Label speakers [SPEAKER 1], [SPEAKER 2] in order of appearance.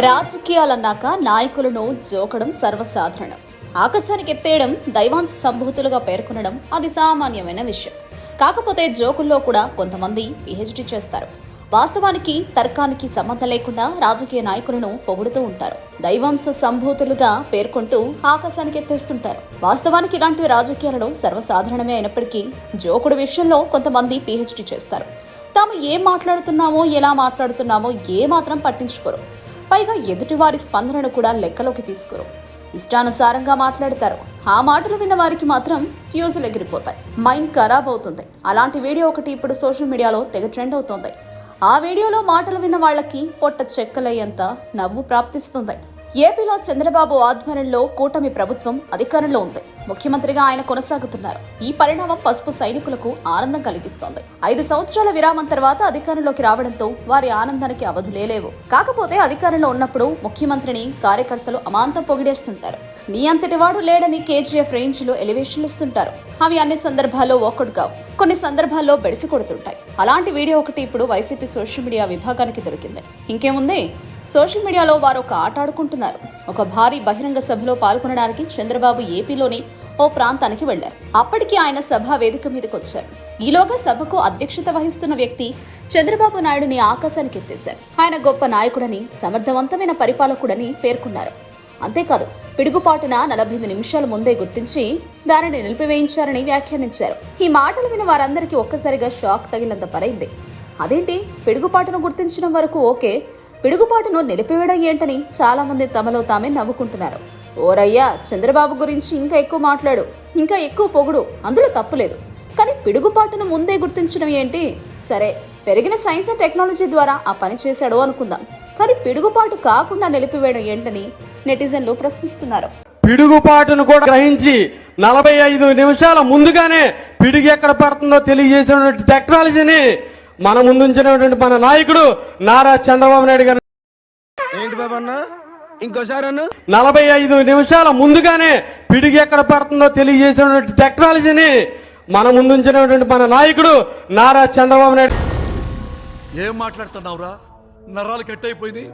[SPEAKER 1] రాజకీయాలన్నాక నాయకులను జోకడం సర్వసాధారణం. ఆకాశానికి ఎత్తేయడం దైవాంశ సంభూతులుగా పేర్కొనడం అది సామాన్యమైన విషయం. కాకపోతే జోకుల్లో కూడా కొంతమంది పిహెచ్డి చేస్తారు. వాస్తవానికి తర్కానికి సంబంధం లేకుండా రాజకీయ నాయకులను పొగుడుతూ ఉంటారు. దైవాంశ సంభూతులుగా పేర్కొంటూ ఆకాశానికి ఎత్తేస్తుంటారు. వాస్తవానికి ఇలాంటి రాజకీయాలలో సర్వసాధారణమే అయినప్పటికీ జోకుడు విషయంలో కొంతమంది పిహెచ్డి చేస్తారు. తాము ఏం మాట్లాడుతున్నామో ఎలా మాట్లాడుతున్నామో ఏ మాత్రం పట్టించుకోరు. పైగా ఎదుటివారి స్పందనను కూడా లెక్కలోకి తీసుకోరు. ఇష్టానుసారంగా మాట్లాడతారు. ఆ మాటలు విన్న వారికి మాత్రం ఫ్యూజులు ఎగిరిపోతాయి. మైండ్ ఖరాబ్ అవుతుంది. అలాంటి వీడియో ఒకటి ఇప్పుడు సోషల్ మీడియాలో తెగ ట్రెండ్ అవుతుంది. ఆ వీడియోలో మాటలు విన్న వాళ్ళకి పొట్ట చెక్కలయ్యేంత నవ్వు ప్రాప్తిస్తుంది. ఏపీలో చంద్రబాబు ఆధ్వర్యంలో కూటమి ప్రభుత్వం అధికారంలో ఉంది. ముఖ్యమంత్రిగా ఆయన కొనసాగుతున్నారు. ఈ పరిణామం పసుపు సైనికులకు ఆనందం కలిగిస్తోంది. ఐదు సంవత్సరాల విరామం తర్వాత అధికారంలోకి రావడంతో వారి ఆనందానికి అవధులే లేవు. కాకపోతే అధికారంలో ఉన్నప్పుడు ముఖ్యమంత్రిని కార్యకర్తలు అమాంతం పొగిడేస్తుంటారు. నీ అంతటి వాడు లేడని కేజీఎఫ్ రేంజ్లో ఎలివేషన్లు ఇస్తుంటారు. అవి అన్ని సందర్భాల్లో ఒక్కడు కావు. కొన్ని సందర్భాల్లో బెడిసి కొడుతుంటాయి. అలాంటి వీడియో ఒకటి ఇప్పుడు వైసీపీ సోషల్ మీడియా విభాగానికి దొరికింది. ఇంకేముంది? సోషల్ మీడియాలో వారు ఒక ఆట ఆడుకుంటున్నారు. ఒక భారీ బహిరంగ సభలో పాల్గొనడానికి చంద్రబాబు ఏపీలోని ఓ ప్రాంతానికి వెళ్ళారు. అప్పటికి ఆయన సభా వేదిక మీదకి వచ్చారు ఈలోగా సభకు అధ్యక్షత వహిస్తున్న వ్యక్తి చంద్రబాబు నాయుడుని ఆకాశానికి ఎత్తేశారు. ఆయన గొప్ప నాయకుడని సమర్థవంతమైన పరిపాలకుడని పేర్కొన్నారు. అంతేకాదు పిడుగుపాటున నలభై ఐదు నిమిషాల ముందే గుర్తించి దానిని నిలిపివేయించారని వ్యాఖ్యానించారు. ఈ మాటలు విన్న వారందరికీ ఒక్కసారిగా షాక్ తగిలంత పరైంది అదేంటి? పిడుగుపాటును గుర్తించడం వరకు ఓకే పిడుగుపాటును నిలిపివేయడం ఏంటని చాలామంది తమలో తామే నవ్వుకుంటున్నారు. ఓరయ్యా చంద్రబాబు గురించి ఇంకా ఎక్కువ మాట్లాడు. ఇంకా ఎక్కువ పొగుడు. అందులో తప్పులేదు. కానీ పిడుగుపాటును ముందే గుర్తించడం ఏంటి? సరే పెరిగిన సైన్స్ అండ్ టెక్నాలజీ ద్వారా ఆ పని చేశాడు అనుకుందాం. కానీ పిడుగుపాటు కాకుండా నిలిపివేయడం ఏంటని నెటిజన్లు ప్రశ్నిస్తున్నారు.
[SPEAKER 2] పిడుగుపాటును కూడా గ్రహించి నలభై ఐదు నిమిషాల ముందుగానే పిడుగు ఎక్కడ పడుతుందో తెలియజేసినటువంటి టెక్నాలజీని మన ముందుంచినటువంటి మన నాయకుడు నారా చంద్రబాబు నాయుడు గారు.
[SPEAKER 3] ఏంటి బాబు అన్న? ఇంకోసారి అన్న?
[SPEAKER 2] నలభై ఐదు నిమిషాల ముందుగానే పిడుగు ఎక్కడ పడుతుందో తెలియజేసినటువంటి టెక్నాలజీని మన ముందుంచినటువంటి మన నాయకుడు నారా చంద్రబాబు నాయుడు.
[SPEAKER 4] ఏం మాట్లాడుతున్నావురా? నరాలు కట్ అయిపోయింది